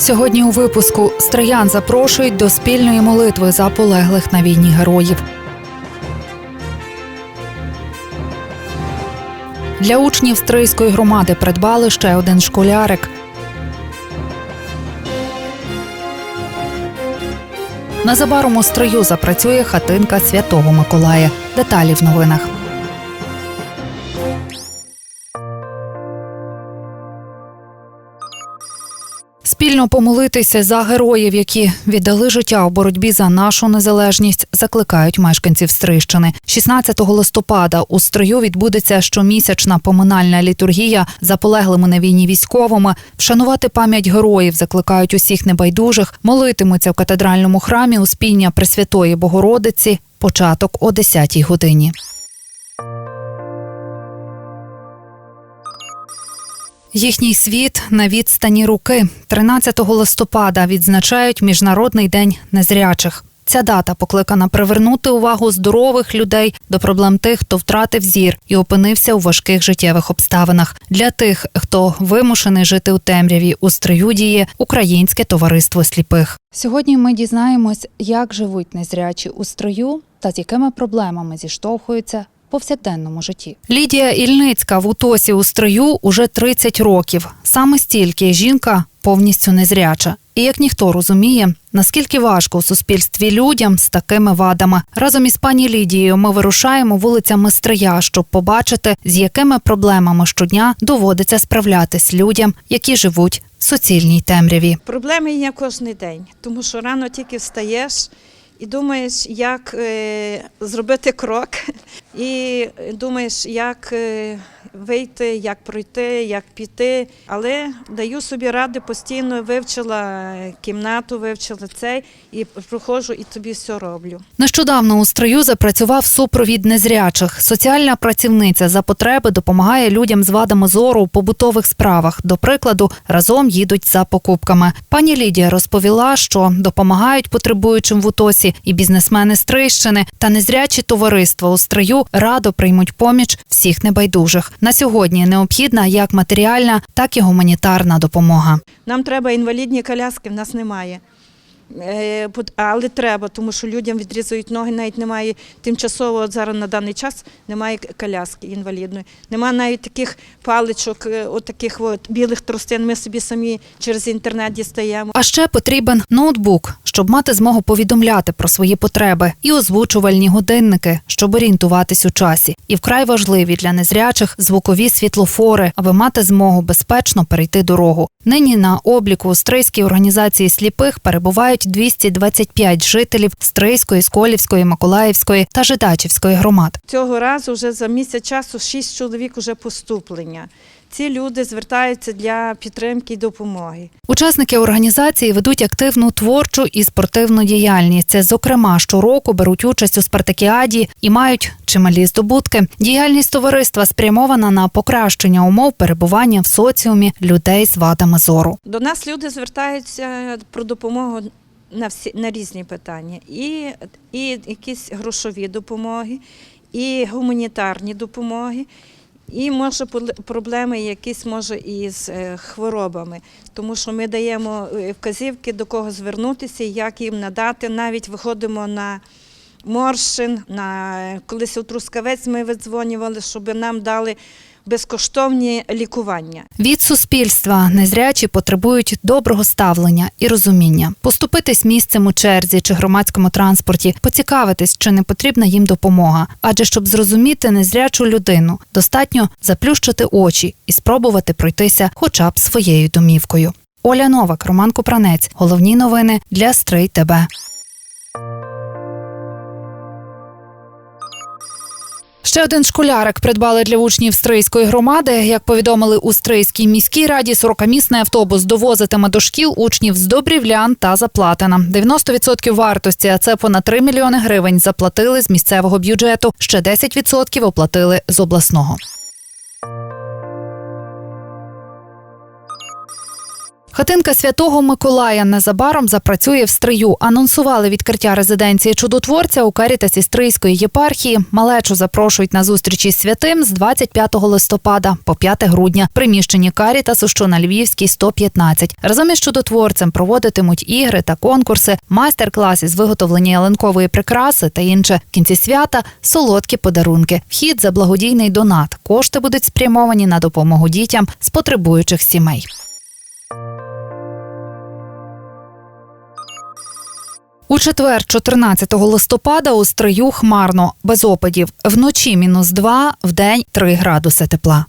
Сьогодні у випуску Стриян запрошують до спільної молитви за полеглих на війні героїв. Для учнів Стрийської громади придбали ще один школярик. Незабаром у строю запрацює хатинка Святого Миколая. Деталі в новинах. Спільно помолитися за героїв, які віддали життя у боротьбі за нашу незалежність, закликають мешканців Стрищини. 16 листопада у строю відбудеться щомісячна поминальна літургія за полеглими на війні військовими. Вшанувати пам'ять героїв закликають усіх небайдужих. Молитимуться в катедральному храмі Успіння Пресвятої Богородиці. Початок о 10-й годині. Їхній світ на відстані руки 13 листопада відзначають Міжнародний день незрячих. Ця дата покликана привернути увагу здорових людей до проблем тих, хто втратив зір і опинився у важких життєвих обставинах. Для тих, хто вимушений жити у темряві, у стрию діє Українське товариство сліпих. Сьогодні ми дізнаємось, як живуть незрячі у строю та з якими проблемами зіштовхуються повсякденному житті. Лідія Ільницька в Утосі у строю уже 30 років. Саме стільки жінка повністю незряча. І як ніхто розуміє, наскільки важко у суспільстві людям з такими вадами. Разом із пані Лідією ми вирушаємо вулицями Стрия, щоб побачити, з якими проблемами щодня доводиться справлятись людям, які живуть в суцільній темряві. Проблеми є кожен день, тому що рано тільки встаєш і думаєш, як е, зробити крок, і думаєш, як е, вийти, як пройти, як піти. Але даю собі ради, постійно вивчила кімнату, вивчила цей, і проходжу, і тобі все роблю. Нещодавно у строю запрацював супровід незрячих. Соціальна працівниця за потреби допомагає людям з вадами зору у побутових справах. До прикладу, разом їдуть за покупками. Пані Лідія розповіла, що допомагають потребуючим в утосі і бізнесмени з Трищини та незрячі товариства у стрию радо приймуть поміч всіх небайдужих. На сьогодні необхідна як матеріальна, так і гуманітарна допомога. Нам треба інвалідні коляски, в нас немає. Е, Але треба, тому що людям відрізують ноги, навіть немає тимчасово зараз на даний час немає коляски інвалідної. Немає навіть таких паличок, е, от таких от білих тростин. Ми собі самі через інтернет дістаємо. А ще потрібен ноутбук, щоб мати змогу повідомляти про свої потреби, і озвучувальні годинники, щоб орієнтуватись у часі. І вкрай важливі для незрячих звукові світлофори, аби мати змогу безпечно перейти дорогу. Нині на обліку у Стрийській організації сліпих перебувають 225 жителів Стрийської, Сколівської, Миколаївської та Жидачівської громад. Цього разу вже за місяць часу шість чоловік уже поступлення. Ці люди звертаються для підтримки і допомоги. Учасники організації ведуть активну творчу і спортивну діяльність. Це, зокрема, щороку беруть участь у спартакіаді і мають чималі здобутки. Діяльність товариства спрямована на покращення умов перебування в соціумі людей з вадами зору. До нас люди звертаються про допомогу на всі на різні питання, і, і якісь грошові допомоги, і гуманітарні допомоги. І може проблеми якісь може із е, хворобами, тому що ми даємо е, вказівки до кого звернутися, як їм надати. Навіть виходимо на Моршин, на колись у Трускавець ми видзвонювали, щоб нам дали безкоштовні лікування. Від суспільства незрячі потребують доброго ставлення і розуміння, поступитись місцем у черзі чи громадському транспорті, поцікавитись, чи не потрібна їм допомога. Адже щоб зрозуміти незрячу людину, достатньо заплющити очі і спробувати пройтися хоча б своєю домівкою. Оля Новак, Роман Купранець. Головні новини для Стрий ТБ. Ще один школярик придбали для учнів Стрийської громади. Як повідомили у Стрийській міській раді, 40-місний автобус довозитиме до шкіл учнів з Добрівлян та Заплатина. 90% вартості, а це понад 3 мільйони гривень, заплатили з місцевого бюджету. Ще 10% оплатили з обласного. Хатинка святого Миколая незабаром запрацює в стрию. Анонсували відкриття резиденції чудотворця у Карітасі Стрийської єпархії. Малечу запрошують на зустрічі з святим з 25 листопада по 5 грудня. в Приміщенні Карітасу, що на Львівській 115. Разом із чудотворцем проводитимуть ігри та конкурси, майстер-класи з виготовлення ялинкової прикраси та інше. В кінці свята солодкі подарунки. Вхід за благодійний донат. Кошти будуть спрямовані на допомогу дітям з потребуючих сімей. У четвер, 14 листопада, у стрию хмарно, без опадів. Вночі мінус 2, вдень 3 градуси тепла.